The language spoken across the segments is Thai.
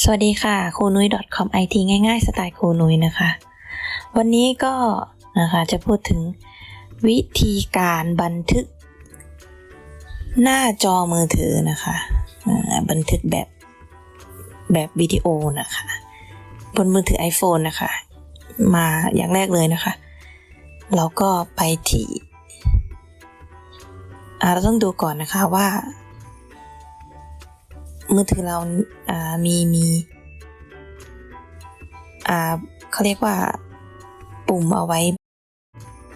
สวัสดีค่ะครูนุ้ย .com IT ง่ายๆ สไตล์ครูนุ้ยนะคะ วันนี้ก็นะคะจะพูดถึงวิธีการบันทึก หน้าจอมือถือนะคะบันทึกแบบแบบวิดีโอนะคะ บนมือถือ iPhone นะคะ มาอย่างแรกเลยนะคะเราก็ไปที่เราต้องดูก่อนนะคะว่า มือถือเราอ่ามีมีอ่าเขาเรียกว่า ปุ่มเอาไว้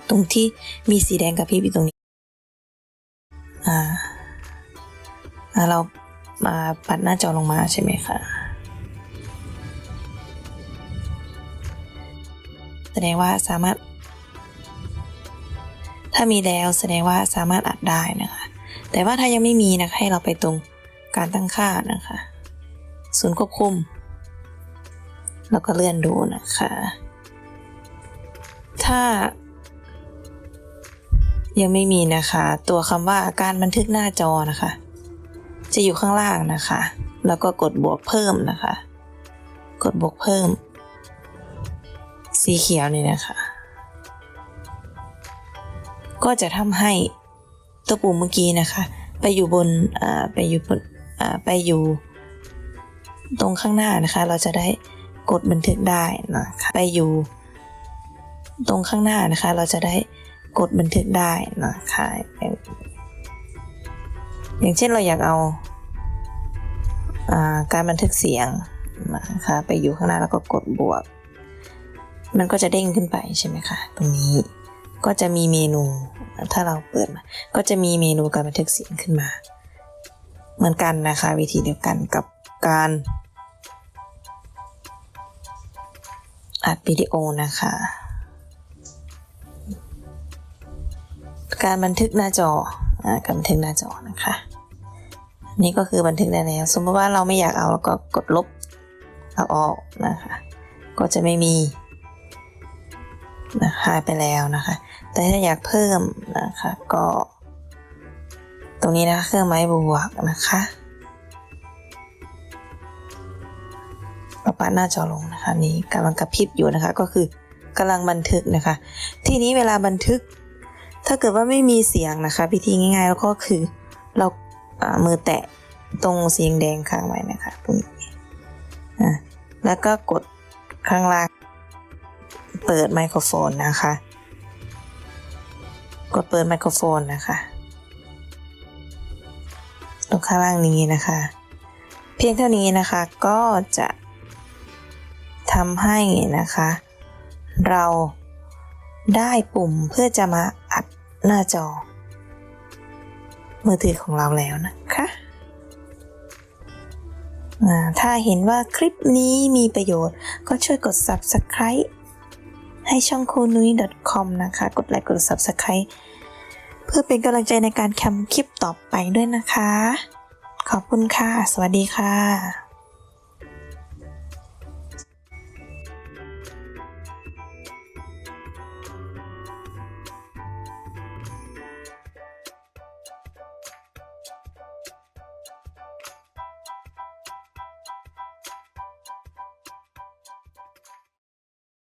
ตรงที่มีสีแดงกับพริบอยู่ตรงนี้อ่าเรามาปัดหน้าจอลงมาใช่ไหมคะแสดงว่าสามารถ ถ้ามีแล้วแสดงว่าสามารถอัดได้นะคะ แต่ว่าถ้ายังไม่มีนะคะให้เราไปตรง การตั้งค่านะคะ ศูนย์ควบคุม แล้วก็เลื่อนดูนะคะ ถ้า ยังไม่มีนะคะ ตัวคำว่าการบันทึกหน้าจอนะคะ จะอยู่ข้างล่างนะคะ แล้วก็กดบวกเพิ่มนะคะ กดบวกเพิ่ม สีเขียวนี่นะคะ ก็จะทำให้ตัวปุ่มเมื่อกี้นะคะ ไปอยู่บนอ่าไปอยู่บน ไปอยู่ตรงข้างหน้านะคะ เราจะได้กดบันทึกได้นะคะไปอยู่ตรงข้างหน้านะคะ เราจะได้กดบันทึกได้นะคะอย่างเช่นเราอยากเอาาการบันทึกเสียงนะคะไปอยู่ข้างหน้าแล้วก็กดบวก มันก็จะเด้งขึ้นไปใช่ไหมคะตรงนี้ก็จะมีเมนูถ้าเราเปิดมาก็จะมีเมนูการบันทึกเสียงขึ้นมา เหมือนกันนะคะ วิธีเดียวกันกับการอัดวิดีโอนะคะ การบันทึกหน้าจอการบันทึกหน้าจอนะคะ นี่ก็คือบันทึกได้แล้ว สมมติว่าเราไม่อยากเอาแล้วก็กดลบเอาออกนะคะ ก็จะไม่มีนะหายไปแล้วนะคะ แต่ถ้าอยากเพิ่มนะคะก็ รงนี้นะคะเครื่องไม้บวกนะคะเราปัดหน้าจอลงนะคะนี่กำลังกระพริบอยู่นะคะ ก็คือกำลังบันทึกนะคะ ทีนี้เวลาบันทึก ถ้าเกิดว่าไม่มีเสียงนะคะวิธีง่ายๆแล้วก็คือเราอ่ามือแตะตรงสีแดงค้างไว้นะคะตรงนี้อะแล้วก็กดข้างล่างเปิดไมโครโฟนนะคะ กดเปิดไมโครโฟนนะคะ ตรงข้างล่างนี้นะคะ เพียงเท่านี้นะคะก็จะทำให้นะคะ เราได้ปุ่มเพื่อจะมาอัดหน้าจอ มือถือของเราแล้วนะคะอ่าถ้าเห็นว่าคลิปนี้มีประโยชน์ ก็ช่วยกด subscribe ให้ช่องโคนุย .com นะคะ กดไลค์กด subscribe เพื่อเป็นกำลังใจในการทำคลิปต่อไปด้วยนะคะ ขอบคุณค่ะ สวัสดีค่ะ